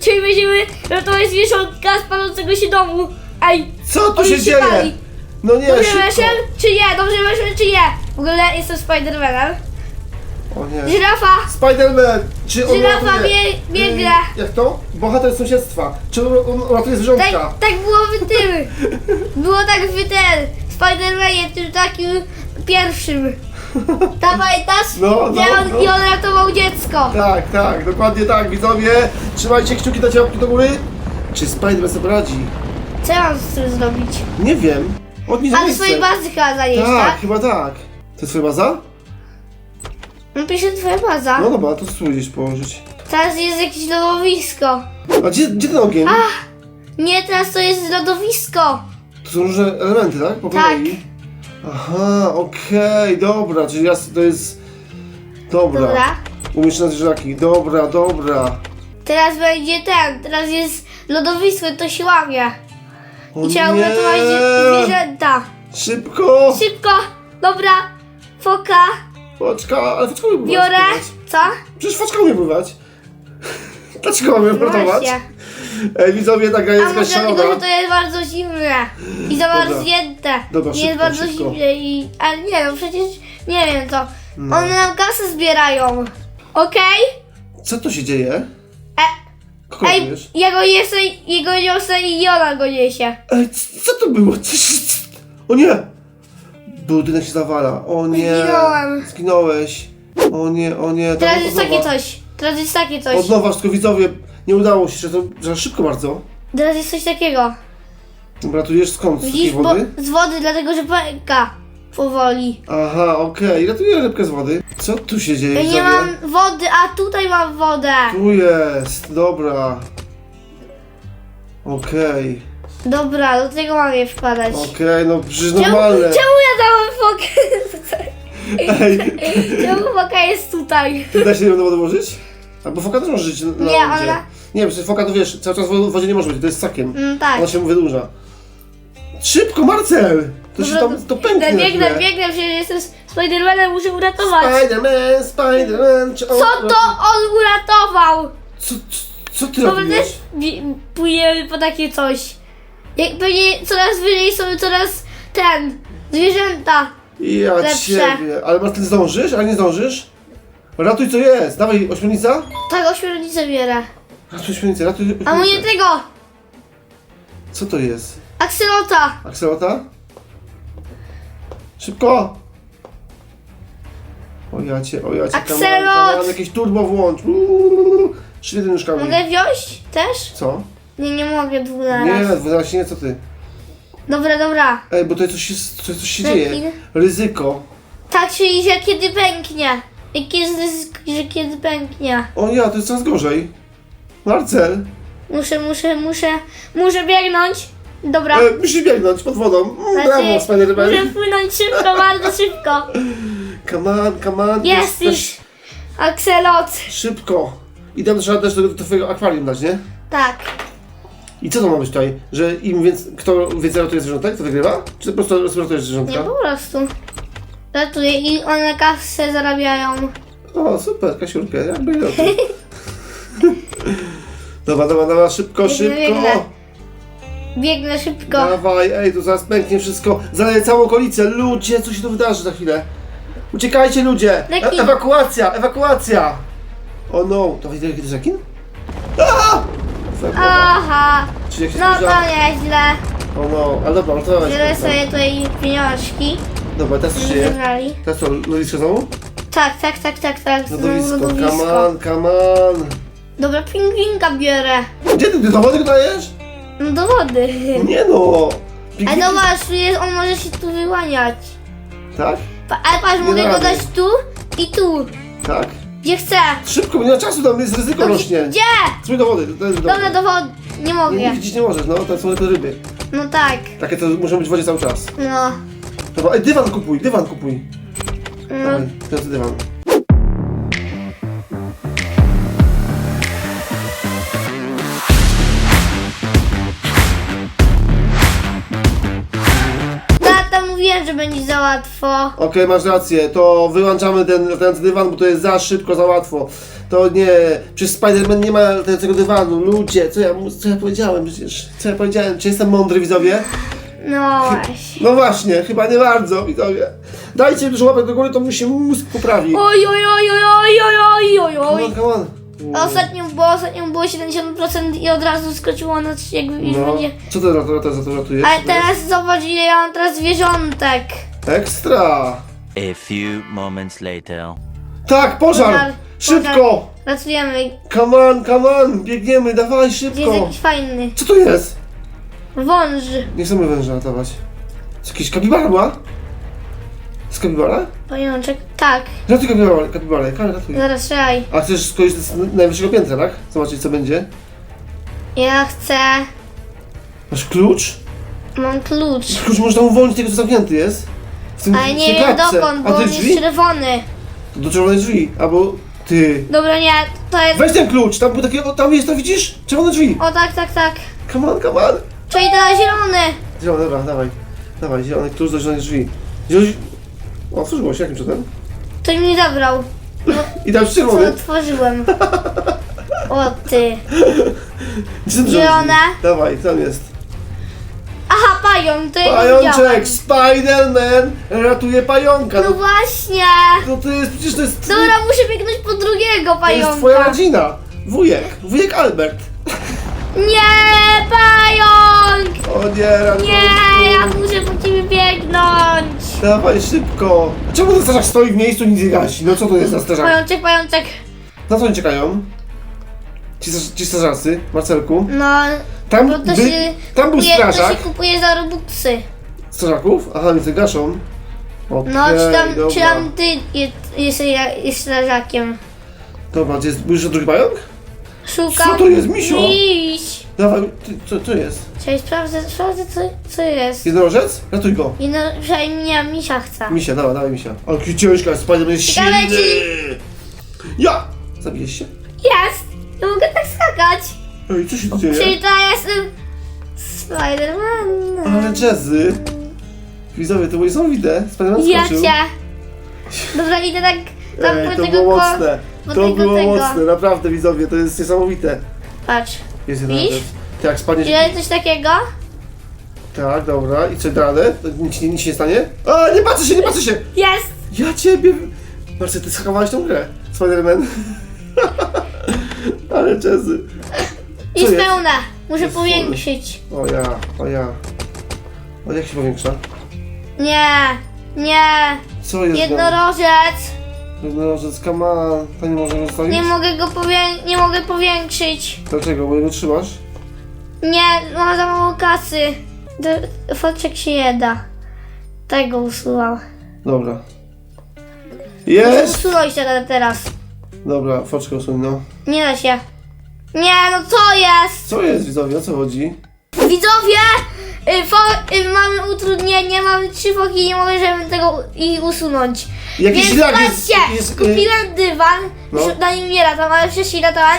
Czyli będziemy ratować zwierzątka z palącego się domu. Ej, Co tu oni się dzieje? No nie, Dobrze szybko. czy nie? Dobrze weszłem, czy nie? W ogóle jestem Spidermanem. O nie. Żyrafa! Spiderman! Czy on Żyrafa ratuje- bie- Jak to? Bohater sąsiedztwa. Czy on, on ratuje Tak, zwierzątka? tak było w tym. Było tak w ten. Spidermanie, tym takim pierwszym. Pamiętasz? No, no, Gdzie on, no. I on ratował dziecko. Tak, tak, dokładnie tak, widzowie. Trzymajcie kciuki, dajcie łapki do góry. Czy Spiderman sobie radzi? Co ja mam z tym zrobić? Nie wiem. Odnieść Ale miejsce. swojej bazy chyba zanieść, Tak, tak? chyba tak. To jest twoja baza? No pisze twoja baza. No dobra, to spróbuj gdzieś położyć. Teraz jest jakieś lodowisko. A gdzie, gdzie ten ogień? Nie, teraz to jest lodowisko. To są różne elementy, tak? Po Tak. kolei? Aha, okej, dobra, czyli jas, to jest... Dobra. Dobra. Umiesz na zwierzaki. Dobra, dobra. Teraz będzie ten. Teraz jest lodowisko, to się łamie. O I trzeba nie! uratować zwierzęta. Szybko! Szybko. Dobra. Foka. Foczka, ale foczka umie pływać. Biorę. Co? Przecież foczka umie pływać. Dlaczego mamy uratować? Właśnie. Ej, widzowie, ta gra A jest może dlatego, że to jest bardzo zimne i zamarznięte. Dobra, jest szybko, bardzo szybko. zimne i... Ale nie no, przecież nie wiem to. No. One nam kasę zbierają. Okej? Co tu się dzieje? E, Kogo Ej, ratujesz? ja go niosę, jego niosę i ona go niesie. Ej, c- co to było? Co się... O nie! Budynek się zawala. O nie! Zginąłem. Zginąłeś. O nie, o nie. to Teraz jest takie coś. Teraz jest takie coś. Od nowa, widzowie. Nie udało się, że to że szybko bardzo. Teraz jest coś takiego. Ratujesz skąd? Z takiej Widzisz, bo wody? z wody, dlatego że pęka powoli. Aha, okej. Ratuję rybkę z wody. Co tu się dzieje, Ja nie widzowie? mam wody, a tutaj mam wodę. Tu jest, dobra. Okej, Dobra, do tego mam je wkładać. okej, no przecież Czemu, normalne. czemu ja dałem fokę? Ej, Czemu foka jest tutaj? ty da się ją do wody włożyć? Albo foka też może żyć na Nie, ona- Nie, przecież foka to wiesz, cały czas w wodzie nie może być, to jest sakiem. Mm, tak. Ona się mu wydłuża. Szybko, Marcel! To się Dobra, tam, to pęknie Biegnę, na biegnę, chwilę. biegnę, przecież jestem Spidermanem, muszę uratować. Spiderman, Spiderman, czy on... Co to on uratował? Co, co, ty Dobra, też robisz? bi- płyniemy po takie coś. Jak pewnie coraz wyżej są coraz ten, zwierzęta. Ja lepsze. ciebie. Ale Martin, zdążysz? A nie zdążysz? Ratuj co jest. Dawaj, ośmiornica. Tak, ośmiornicę bierę. Ratuj A mu nie tego! Co to jest? Akselota! Akselota? Szybko! O ja cię, o ja cię. Jakieś turbo włącz. Uuu, Świetnie nóżkami. Mogę wziąć też? Co? Nie, nie mogę dwóch na Nie, raz. właśnie nie, co ty? Dobra, dobra. Ej, bo tutaj coś, jest, coś, coś się dzieje. Ryzyko. Tak, czyli że kiedy pęknie. Jakie jest ryzyko, że kiedy pęknie. O ja, to jest coraz gorzej. Marcel, Muszę, muszę, muszę, muszę biegnąć. Dobra. e, musisz biegnąć pod wodą. Mm, Znaczy, brawo, Spiderman. muszę płynąć szybko, bardzo szybko. Come on, come on. Jest już akselot. Szybko. I tam trzeba też do, do twojego akwarium dać, nie? Tak. I co to ma być tutaj? Że im więcej, kto więcej ratuje zwierzątek, to wygrywa? Czy po prostu ratujesz Nie zwierzątka? po prostu. Ratuję i one kasę zarabiają. O, super, Kasiurkę, jakby nie Dobra, dobra, dobra, szybko, Biegnę, szybko. biegnę. Biegnę szybko. Dawaj, ej, tu zaraz pęknie wszystko. Zaleje całą okolicę. Ludzie, co się tu wydarzy za chwilę? Uciekajcie, ludzie! E Rekin. ewakuacja, ewakuacja! O no, to widzicie, jaki to jest rekin? Aaa! Februar. Aha. Czyli jak się No zbliża... to nieźle. O no, ale dobra, to Biorę sobie tutaj pieniążki. Dobra, teraz co się dzieje? Zebrali. Teraz co, lodowisko znowu? Tak, tak, tak, tak, tak. Lodowisko, znowu come lodowisko. on, come on. Dobra, pingwinka biorę. Gdzie ty, ty do wody go dajesz? No do wody. Nie no. Ale Pingwinki- zobacz, tu jest, on może się tu wyłaniać. Tak? Pa, ale patrz, mogę go rady. dać tu i tu. Tak? Gdzie chcę. Szybko, nie ma czasu, tam jest ryzyko No, rośnie. Gdzie? Spróbuj do wody, to jest do Dobra, do wody. Nie Nie, mogę. nie widzieć nie możesz, no, to są tylko ryby. No tak. Takie to muszą być w wodzie cały czas. No. Dobra, ej, dywan kupuj, dywan kupuj. no. Dawaj, ten dywan. Mówiłem, że będzie za łatwo. Okej, masz rację, to wyłączamy ten latający dywan, bo to jest za szybko, za łatwo. To nie, przecież Spider-Man nie ma latającego dywanu. Ludzie, co ja, mu- co ja powiedziałem przecież? Co ja powiedziałem? Czy jestem mądry, widzowie? No właśnie. No właśnie, chyba nie bardzo, widzowie. Dajcie dużo łapek do góry, to mu się mózg poprawi. Oj, oj, oj, oj, oj, oj, oj, oj, oj. on, come on. Ostatnio było, ostatnio było 70% i od razu skoczyło na trzy, jakby już No, będzie. co ty rata- za to ratujesz? Ale teraz zobacz ile ja mam teraz zwierzątek. Ekstra! A few moments later. Tak, pożar! Pożar, Szybko! Pracujemy. Come on, come on! Biegniemy, dawaj, Gdzie jest szybko! jakiś fajny. Co to jest? Wąż. Nie chcemy węża ratować. Co, jakiś kapibara była? Z kapibara? Pajączek. Tak. Ratuj kapibarę, kapibarę, Karol, ratuj. Zaraz trzymaj. A chcesz skończyć z najwyższego piętra, tak? Zobaczyć co będzie. Ja chcę. Masz klucz? Mam klucz. Klucz można uwolnić tego, co zamknięty jest. W tym, Ale w nie tej wiem klatce. dokąd, A bo to on jest jest drzwi? czerwony. To do czerwonej drzwi, albo ty. Dobra, nie, to jest. Weź ten klucz, tam był takie, o, tam jest, to widzisz? Czerwone drzwi. O tak, tak, tak. Come on, come on. Czyli to zielony. Zielony, dobra, dawaj. Dawaj, zielony klucz do zielonych drzwi. Zielony... O, otworzyło się, jakim cudem? Ktoś mi zabrał. I tam Co czerwony. otworzyłem. O ty. Gdzie są Zielone. Dawaj, tam jest. Aha, pająk, to ja nie Pajączek, widziałem. Spider-Man ratuje pająka. No No, właśnie. no to jest, przecież to jest... Dobra, muszę biegnąć po drugiego To jest twoja pająka. rodzina. Wujek, wujek Albert. Nie, nie. Nie, ja muszę po ciebie biegnąć. Dawaj szybko. Czemu ten strażak stoi w miejscu i nic nie gasi? No co to jest za strażak? Pajączek, pajączek. Na co oni czekają? Ci, straż- ci strażacy, Marcelku. No, Tam, bo to by, się, tam był kupuje, to się kupuje za robuxy. Strażaków? Aha, więc gaszą. Okej, No, czy tam, dobra. czy tam ty je, jest, jest strażakiem? Dobra, gdzie jest, już drugi pająk? Szukam. Co to jest, misio? Miś. Dawaj, ty, co to jest? Cześć, sprawdzę, sprawdzę co, co jest. Jednorożec? Ratuj go. I no, przynajmniej nie, misia chce. Misia, dawaj, dawaj misia. O, jaki ciężka jest, Spider-Man jest Ciekawe, silny. Ja! Zabijesz się? Jest! Ja mogę tak skakać. Ej, co się dzieje? Czyli to ja jestem Spider-Man. Ale jazzy. Widzowie, to było niesamowite. Spider-Man Ja skoczył. cię. Dobra, idę tak tam Ej, po to tego było ko- mocne. po To tego było tego. mocne, naprawdę widzowie, to jest niesamowite. Patrz. Jest Widzisz? jeden Ty jak spadniesz... Ile coś takiego? Tak, dobra. I co dalej? To Nic, nic się nie stanie? A, nie patrzę się, nie patrzę się! Jest! Ja ciebie... Marce, ty schakowałeś tą grę. Spider-Man. Ale jazzy. I jest? pełne. Muszę Jest powiększyć. O ja, o ja. O jak się powiększa? Nie, nie. Co jest? Jednorożec. Come on. To nie możemy zostawić? Nie mogę go powię- nie mogę powiększyć. Dlaczego? Bo jego trzymasz? Nie, mam za mało kasy. Do- Foczek się nie da. Tego usuwał. Dobra. Jest! usunąć teraz, teraz. Dobra, foczkę usuń, no. Nie da się. Nie, no co jest? Co jest, widzowie? O co chodzi? Widzowie, y, fo- y, mamy utrudnienie, mamy trzy foki i nie możemy tego i usunąć. Jakiś Więc lag jest- patrzcie, jest, y- kupiłem dywan, No. już na nim nie latam, ale wcześniej latałem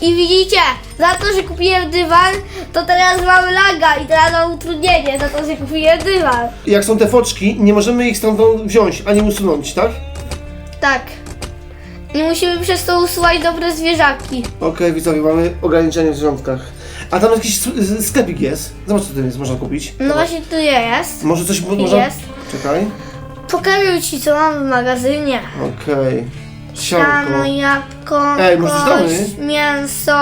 i widzicie, za to, że kupiłem dywan, to teraz mamy laga i teraz mam utrudnienie za to, że kupiłem dywan. Jak są te foczki, nie możemy ich stamtąd wziąć, ani usunąć, tak? Tak. Nie musimy przez to usuwać dobre zwierzaki. Okej, widzowie, mamy ograniczenie w zwierzątkach. A tam jakiś s- sklepik jest. Zobacz, co tam jest, można kupić. No właśnie tu jest. Może coś mo- można... Jest. Czekaj. Pokażę ci, co mam w magazynie. Okej. Siano, Sianko. jabłko, Ej, może coś kość, mięso.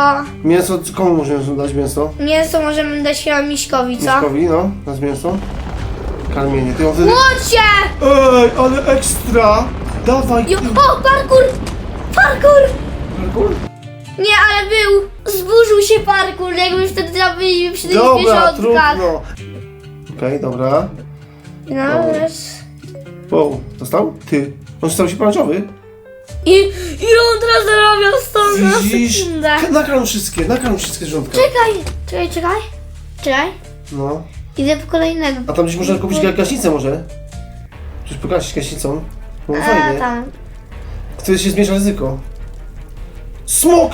Mięso, komu możemy dać mięso? Mięso możemy dać chyba miśkowi, co? Mieszkowi, no. Nas mięso. Karmienie. Ty on wtedy... Łocie! Ej, ale ekstra! Dawaj! Jo, o, parkour! Parkour! Parkour? Nie, ale był! Zburzył się parkour, jakby wtedy tam byliśmy przy tych Dobra, zwierzątkach. trudno. Okej, dobra. No, wiesz. Wow, dostał? Ty. On stał się pomarańczowy. I, I on teraz zarabiał stąd na Widzisz? sekundę. Wszystkie, nakarm wszystkie rządka. Czekaj, czekaj, czekaj. Czekaj. No. Idę po kolejnego. A tam gdzieś można kupić ga- gaśnicę może? Coś pokazać gaśnicą. No A, fajnie. tam. Wtedy się zmniejsza ryzyko. Smok!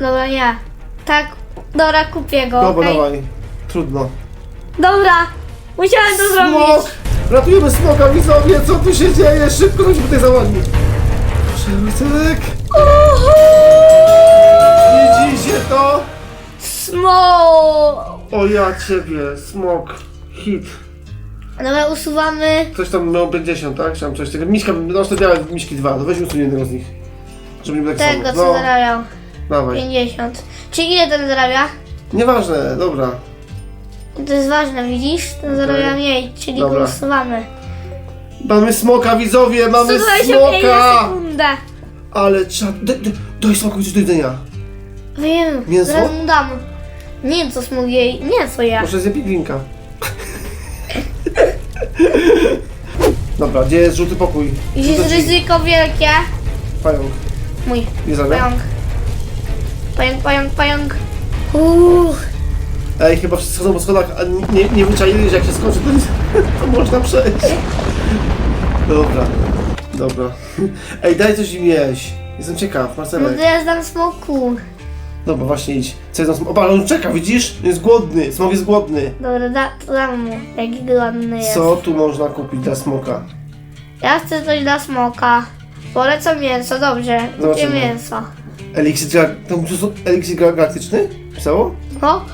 Dobra, nie. Tak, dobra, kupię go, Dobra, okej? dawaj. Trudno. Dobra, musiałem to Smok! zrobić. Ratujemy smoka, widzowie! Co tu się dzieje? Szybko chodźmy tutaj załatwić. Proszę, Lucynek! Widzicie to? Smo! O ja ciebie, smok, hit. Dobra, usuwamy. Ktoś tam miał 50, tak? Chciałem coś tego. Miśka, no to białe miśki dwa, no weź usuń jednego z nich. Żeby nie było tak Tego, samo. co No, zarabiał. Dawaj. 50. Czyli ile ten zarabia? Nieważne, dobra. To jest ważne, widzisz? Ten zarabia mniej, czyli Dobra. usuwamy. Mamy smoka, widzowie, mamy 125 na smoka! sekundę. Ale trzeba... Daj, daj, daj smokowi coś do jedzenia. Wiem, Mięso? zaraz mu dam. Nie co smog jej, nie co ja. Może zje piglinka. Dobra, gdzie jest żółty pokój? Jest ryzyko wielkie. Pająk. Mój, Nie zagra? pająk. Pająk, pająk, pająk. Uuu. Ej, chyba wszyscy schodzą po schodach, a nie, nie wyczaili, że jak się skoczy, to, to można przejść. Dobra, dobra. Ej, daj coś im jeść. Jestem ciekaw, No Marcelek. to ja zdam smoku. Dobra, właśnie idź. Co jest na Opa, on czeka, widzisz? Jest głodny, smok jest głodny. Dobra, da, to dam mu, jaki głodny jest. Co tu można kupić dla smoka? Ja chcę coś dla smoka. Polecam mięso, dobrze. Zobaczymy. mięso. Eliksir, gal- tam eliksir gal- galaktyczny? Pisało? No.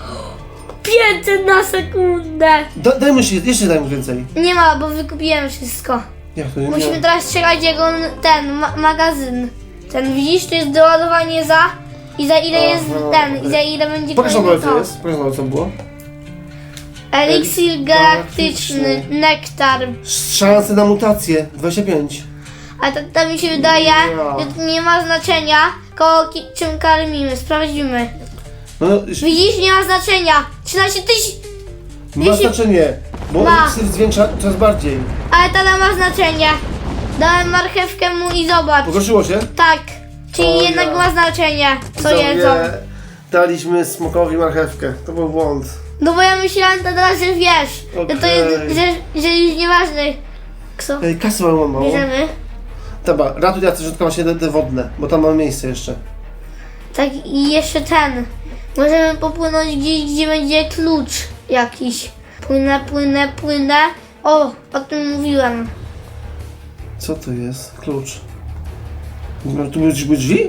500 na sekundę. Da, daj mu jeszcze, jeszcze daj mu więcej. Nie ma, bo wykupiłem wszystko. Jak to nie Musimy nie. teraz czekać jego ten ma magazyn. Ten widzisz, to jest doładowanie za i za ile jest Aha, ten, i za ile będzie Pokaż nam co to. jest, pokaż nam co było. Eliksir galaktyczny, nektar. Szanse na mutację, 25. A to, to mi się wydaje, Ja. że to nie ma znaczenia, koło ki- czym karmimy. Sprawdzimy. No, Widzisz, nie ma znaczenia. 13 tysięcy, ma jeśli- znaczenie, bo Ma. eliksir zwiększa coraz bardziej. ale to ma znaczenie. Dałem marchewkę mu i zobacz. Pogorszyło się? Tak, czyli O jednak ja. ma znaczenie, co Widzowie, jedzą. Daliśmy smokowi marchewkę. To był błąd. No bo ja myślałem teraz, że wiesz, że to jest, że, że już nieważne. Co? Ej, kasy mamy mało. Bierzemy? Dobra, ratuj ja tylko właśnie te, te wodne, bo tam mamy miejsce jeszcze. Tak i jeszcze ten. Możemy popłynąć gdzieś, gdzie będzie klucz jakiś. Płynę, płynę, płynę. O, o tym mówiłem. Co to jest? Klucz. No, tu były były drzwi?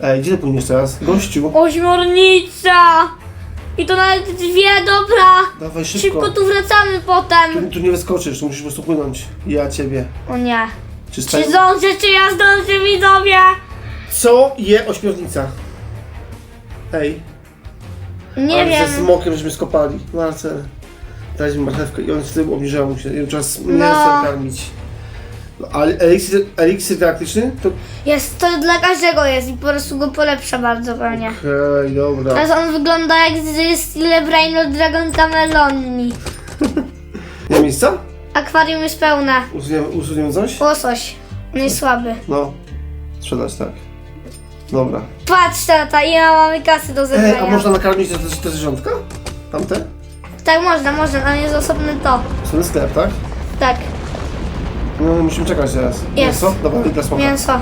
Ej, gdzie ty płyniesz teraz? Gościu. Ośmiornica! I to nawet dwie, dobra! Dawaj szybko. Szybko tu wracamy Tu, potem. tu nie wyskoczysz, tu musisz po prostu płynąć. Ja ciebie. O nie. Czy Czy staj... zdążę, czy ja zdążę, widzowie? Co je ośmiornica? Ej, Nie ale wiem. ze smokiem żeśmy skopali. Marcel. Daliśmy marchewkę i on wtedy obniżał mu się. I z No. mięsem karmić. No, ale eliksir, eliksir galaktyczny? To... Jest, to dla każdego jest i po prostu go polepsza bardzo pewnie. Okej, dobra. Teraz on wygląda jak z Steel Brain od Dragon Cameloni. Nie ma miejsca? Akwarium jest pełne. Usuniemy coś? Łosoś. On jest słaby. No. Sprzedać, tak. Dobra. Patrz tata, ile mamy kasy do Ej, zebrania. a można nakarmić te, te, te zwierzątka? Tamte? Tak można, można, tam jest osobny to. Są sklep, tak? Tak, No, musimy czekać teraz. Mięso? Dawaj, dla smoka. mięso.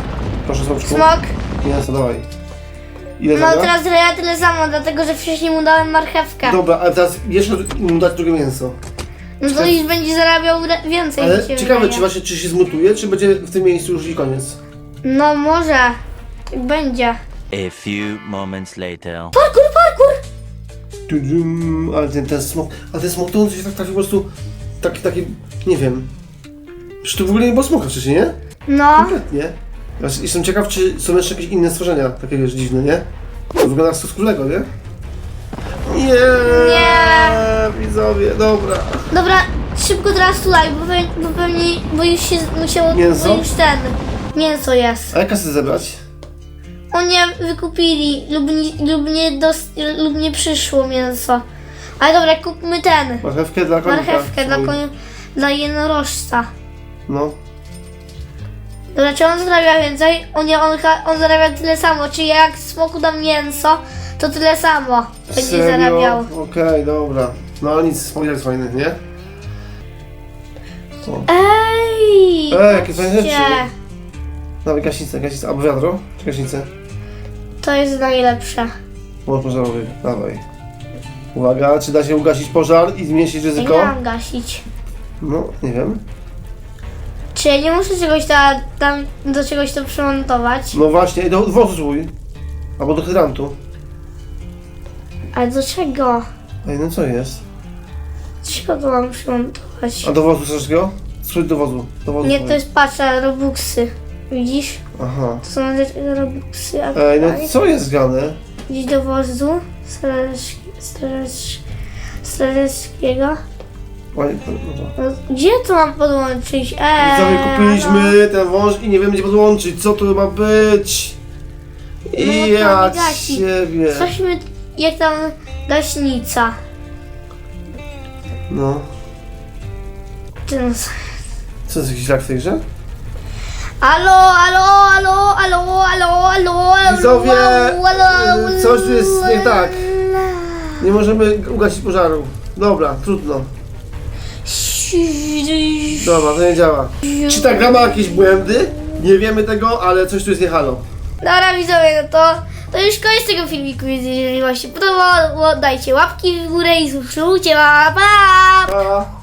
Proszę, smoczku. Smok. Mięso, dawaj. Ile No teraz ja tyle samo, dlatego że wcześniej mu dałem marchewkę. Dobra, ale teraz jeszcze mu dać drugie mięso. No to już będzie zarabiał więcej mi Ale się ciekawe, wydaje. czy właśnie czy się zmutuje, czy będzie w tym miejscu już i koniec. No może. Tak będzie. A few moments later. Parkour, parkour! Tudum, ale ten, ten smok, ale ten smok to on się tak trafi po prostu, taki, taki, nie wiem. Czy to w ogóle nie było smoka wcześniej, nie? No. Kompletnie. Jestem ciekaw, czy są jeszcze jakieś inne stworzenia, takie wiesz, dziwne, nie? To wygląda jak królego, nie? Nie! Nie. Widzowie, dobra. Dobra, szybko teraz tutaj, bo, pe- bo pewnie, bo już się musiało, Mięso? bo już ten, mięso jest. A jak kasę zebrać? O nie, wykupili lub nie, lub nie, dos, lub nie przyszło mięso. Ale dobra, kupmy ten, Marchewkę dla konika. marchewkę dla, koń, dla jednorożca. No. Dobra, czy on zarabia więcej? O nie, on, on zarabia tyle samo, czyli jak smoku dam mięso, to tyle samo będzie Serio? zarabiał. Okej, dobra. No ale nic, smok jest fajny, nie? O. Ej! Ej, jakie fajne patrzcie. rzeczy. Dawaj gaśnicę, gaśnicę. Albo wiadro? Czy gaśnicę? To jest najlepsze. Może pożarowy. Dawaj. Uwaga, czy da się ugasić pożar i zmniejszyć Ja ryzyko? nie mam gasić. No, nie wiem. Czy ja nie muszę czegoś ta, tam do czegoś to przymontować? No właśnie, do wozu swój. Albo do hydrantu. Ale do czego? Ej, no co jest? Do czego to mam przymontować? A do wozu chcesz go? Swój do wozu. Do wozu Nie, to jest patrza, robuxy. Widzisz? Aha. To są robuxy. A Ej, no tutaj co jest gane? Gdzieś do wozu straż- straż- strażackiego. Oj, no to- No, Gdzie to mam podłączyć? Eee, Widzowie, kupiliśmy ten wąż i nie wiemy gdzie podłączyć. Co tu ma być? I No, to ja gasi. ciebie. no. Jak tam gaśnica. No. Ten... Co jest jakiś lag w tej grze? Alo, alo, alo, alo, alo, alo, alo, Widzowie, alo, alo, alo, y, coś tu jest nie tak. Nie możemy ugasić pożaru. Dobra, trudno. Dobra, to nie działa. Czy ta gra ma jakieś błędy? Nie wiemy tego, ale coś tu jest nie halo. Dobra widzowie, no to, to już koniec tego filmiku, więc jeżeli wam się podobało, dajcie łapki w górę i subskrybujcie, pa, pa! Pa.